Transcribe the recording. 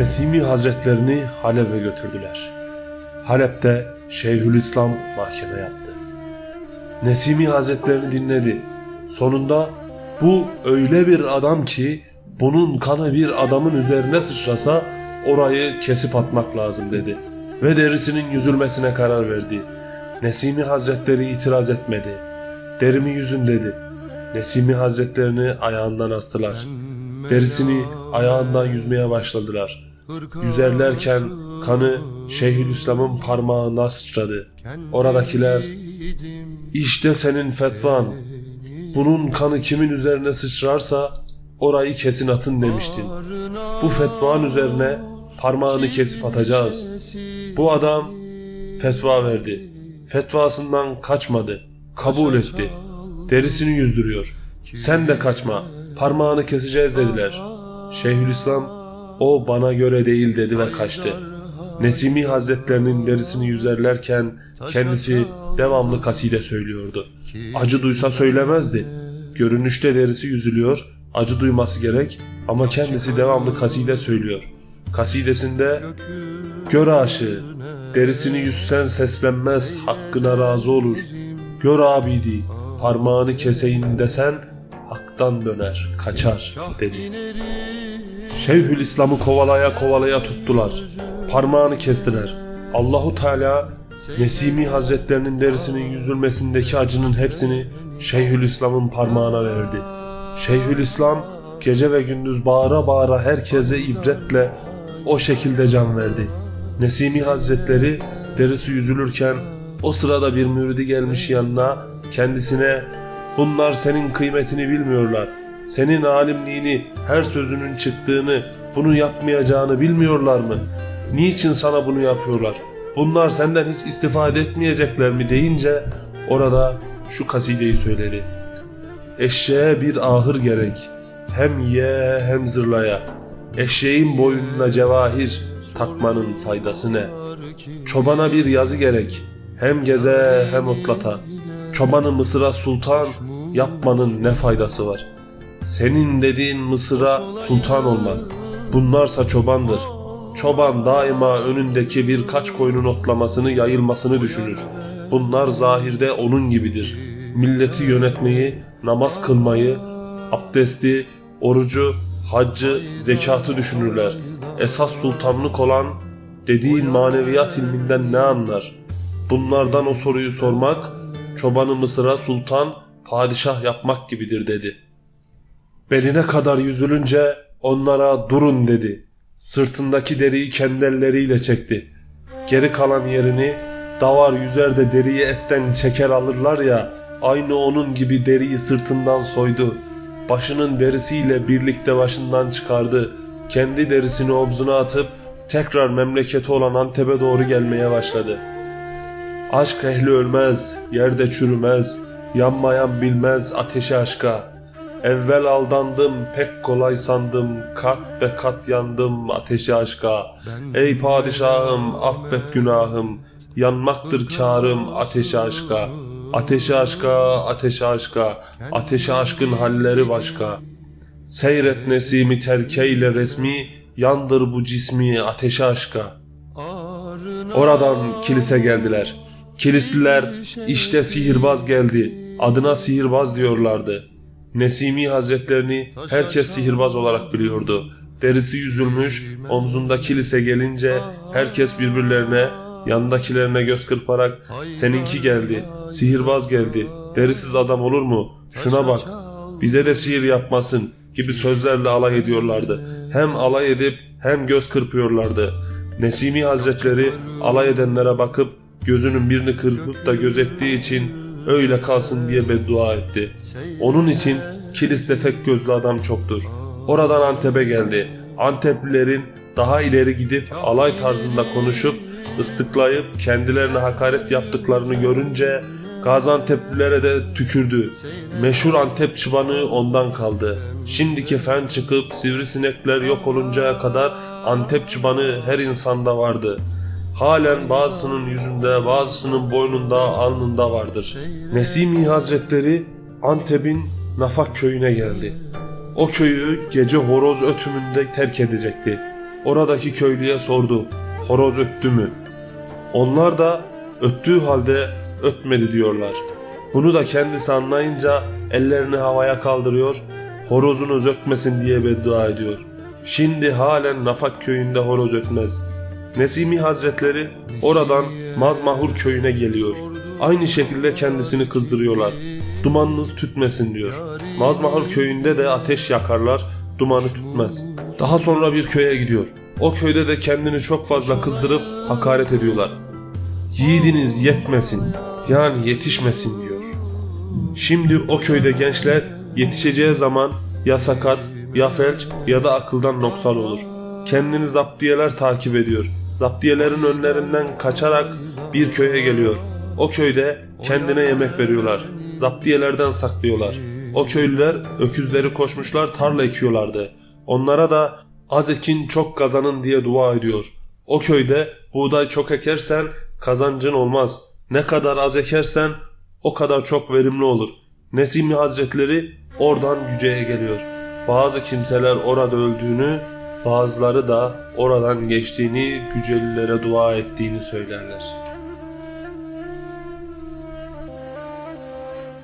Nesimi Hazretlerini Halep'e götürdüler. Halep'te Şeyhülislam mahkeme yaptı. Nesimi Hazretlerini dinledi. Sonunda bu öyle bir adam ki bunun kanı bir adamın üzerine sıçrasa orayı kesip atmak lazım dedi. Ve derisinin yüzülmesine karar verdi. Nesimi Hazretleri itiraz etmedi. Derimi yüzün dedi. Nesimi Hazretlerini ayağından astılar. Derisini ayağından yüzmeye başladılar. Yüzerlerken kanı Şeyhülislam'ın parmağına sıçradı. Oradakiler işte senin fetvan. Bunun kanı kimin üzerine sıçrarsa orayı kesin atın demiştin. Bu fetvan üzerine parmağını kesip atacağız. Bu adam fetva verdi. Fetvasından kaçmadı. Kabul etti. Derisini yüzdürüyor. Sen de kaçma. Parmağını keseceğiz dediler. Şeyhülislam o bana göre değil dedi ve kaçtı. Nesimi Hazretlerinin derisini yüzerlerken kendisi devamlı kaside söylüyordu. Acı duysa söylemezdi. Görünüşte derisi yüzülüyor, acı duyması gerek ama kendisi devamlı kaside söylüyor. Kasidesinde Gör aşığı, derisini yüzsen seslenmez, hakkına razı olur. Gör abidi, parmağını keseyin desen, haktan döner, kaçar dedi. Şeyhülislam'ı kovalaya kovalaya tuttular. Parmağını kestiler. Allahu Teala Nesimi Hazretlerinin derisinin yüzülmesindeki acının hepsini Şeyhülislam'ın parmağına verdi. Şeyhülislam gece ve gündüz bağıra bağıra herkese ibretle o şekilde can verdi. Nesimi Hazretleri derisi yüzülürken o sırada bir müridi gelmiş yanına kendisine bunlar senin kıymetini bilmiyorlar. Senin alimliğini, her sözünün çıktığını, bunu yapmayacağını bilmiyorlar mı? Niçin sana bunu yapıyorlar? Bunlar senden hiç istifade etmeyecekler mi deyince orada şu kasideyi söyledi. Eşeğe bir ahır gerek, hem ye hem zırlaya. Eşeğin boynuna cevahir, takmanın faydası ne? Çobana bir yazı gerek, hem geze hem otlata. Çobanı Mısır'a sultan, yapmanın ne faydası var? Senin dediğin Mısır'a sultan olmak, bunlarsa çobandır. Çoban daima önündeki birkaç koyunun otlamasını, yayılmasını düşünür. Bunlar zahirde onun gibidir. Milleti yönetmeyi, namaz kılmayı, abdesti, orucu, haccı, zekatı düşünürler. Esas sultanlık olan dediğin maneviyat ilminden ne anlar? Bunlardan o soruyu sormak, çobanı Mısır'a sultan, padişah yapmak gibidir dedi. Beline kadar yüzülünce onlara durun dedi. Sırtındaki deriyi kendi elleriyle çekti. Geri kalan yerini davar yüzer de deriyi etten çeker alırlar ya aynı onun gibi deriyi sırtından soydu. Başının derisiyle birlikte başından çıkardı. Kendi derisini omzuna atıp tekrar memleketi olan Antep'e doğru gelmeye başladı. Aşk ehli ölmez, yerde çürümez, yanmayan bilmez ateşi aşka. Evvel aldandım, pek kolay sandım, kat be kat yandım ateşi aşka. Ey padişahım, affet günahım, yanmaktır kârım ateşi aşka. Ateşi aşka, ateşi aşka, ateşi aşkın halleri başka. Seyret nesimi terkeyle resmi, yandır bu cismi ateşi aşka. Oradan kilise geldiler. Kilisliler işte sihirbaz geldi. Adına sihirbaz diyorlardı. Nesimi Hazretlerini herkes sihirbaz olarak biliyordu. Derisi yüzülmüş, omzunda kilise gelince herkes birbirlerine, yandakilerine göz kırparak seninki geldi, sihirbaz geldi, derisiz adam olur mu? Şuna bak, bize de sihir yapmasın gibi sözlerle alay ediyorlardı. Hem alay edip hem göz kırpıyorlardı. Nesimi Hazretleri alay edenlere bakıp gözünün birini kırpıp da gözettiği için öyle kalsın diye beddua etti. Onun için kiliste tek gözlü adam çoktur. Oradan Antep'e geldi. Anteplilerin daha ileri gidip alay tarzında konuşup ıslıklayıp kendilerine hakaret yaptıklarını görünce Gaziantep'lilere de tükürdü. Meşhur Antep çıbanı ondan kaldı. Şimdiki fen çıkıp sivrisinekler yok oluncaya kadar Antep çıbanı her insanda vardı. halen bazısının yüzünde, bazısının boynunda, alnında vardır. Nesimi Hazretleri Antep'in Nafak köyüne geldi. O köyü gece horoz ötümünde terk edecekti. Oradaki köylüye sordu, horoz öttü mü? Onlar da öttüğü halde ötmedi diyorlar. Bunu da kendisi anlayınca ellerini havaya kaldırıyor, horozunuz ötmesin diye beddua ediyor. Şimdi halen Nafak köyünde horoz ötmez. Nesimi Hazretleri oradan Mazmahur köyüne geliyor. Aynı şekilde kendisini kızdırıyorlar. Dumanınız tütmesin diyor. Mazmahur köyünde de ateş yakarlar, dumanı tütmez. Daha sonra bir köye gidiyor. O köyde de kendini çok fazla kızdırıp hakaret ediyorlar. Yiğidiniz yetmesin, yani yetişmesin diyor. Şimdi o köyde gençler yetişeceği zaman ya sakat, ya felç ya da akıldan noksan olur. Kendini zaptiyeler takip ediyor. Zaptiyelerin önlerinden kaçarak bir köye geliyor. O köyde kendine yemek veriyorlar. Zaptiyelerden saklıyorlar. O köylüler öküzleri koşmuşlar tarla ekiyorlardı. Onlara da az ekin çok kazanın diye dua ediyor. O köyde buğday çok ekersen kazancın olmaz. Ne kadar az ekersen o kadar çok verimli olur. Nesimi Hazretleri oradan Yüce'ye geliyor. Bazı kimseler orada öldüğünü, bazıları da oradan geçtiğini, Gücelilere dua ettiğini söylerler.